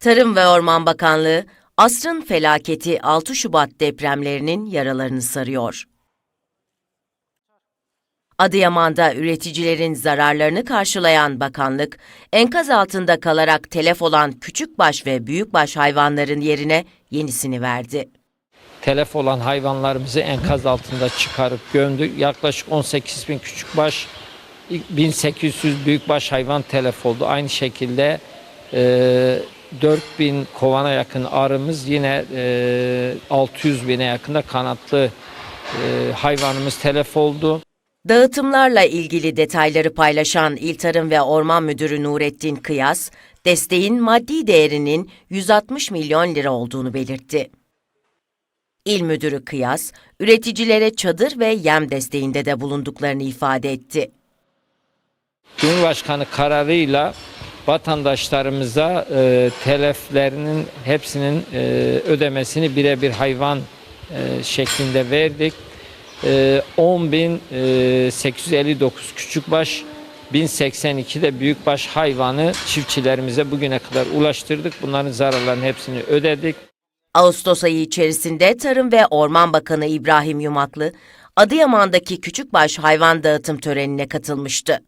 Tarım ve Orman Bakanlığı, asrın felaketi 6 Şubat depremlerinin yaralarını sarıyor. Adıyaman'da üreticilerin zararlarını karşılayan bakanlık, enkaz altında kalarak telef olan küçükbaş ve büyükbaş hayvanların yerine yenisini verdi. telef olan hayvanlarımızı enkaz altında çıkarıp gömdük. Yaklaşık 18 bin küçükbaş, 1800 büyükbaş hayvan telef oldu. Aynı şekilde e, 4000 kovana yakın arımız yine e, 600 bine yakında kanatlı e, hayvanımız telef oldu. Dağıtımlarla ilgili detayları paylaşan İl Tarım ve Orman Müdürü Nurettin Kıyas, desteğin maddi değerinin 160 milyon lira olduğunu belirtti. İl Müdürü Kıyas, üreticilere çadır ve yem desteğinde de bulunduklarını ifade etti. Cumhurbaşkanı kararıyla vatandaşlarımıza e, teleflerinin hepsinin e, ödemesini birebir hayvan e, şeklinde verdik. E, 10.859 küçükbaş, 1082 de büyükbaş hayvanı çiftçilerimize bugüne kadar ulaştırdık. Bunların zararlarının hepsini ödedik. Ağustos ayı içerisinde Tarım ve Orman Bakanı İbrahim Yumaklı, Adıyaman'daki küçükbaş hayvan dağıtım törenine katılmıştı.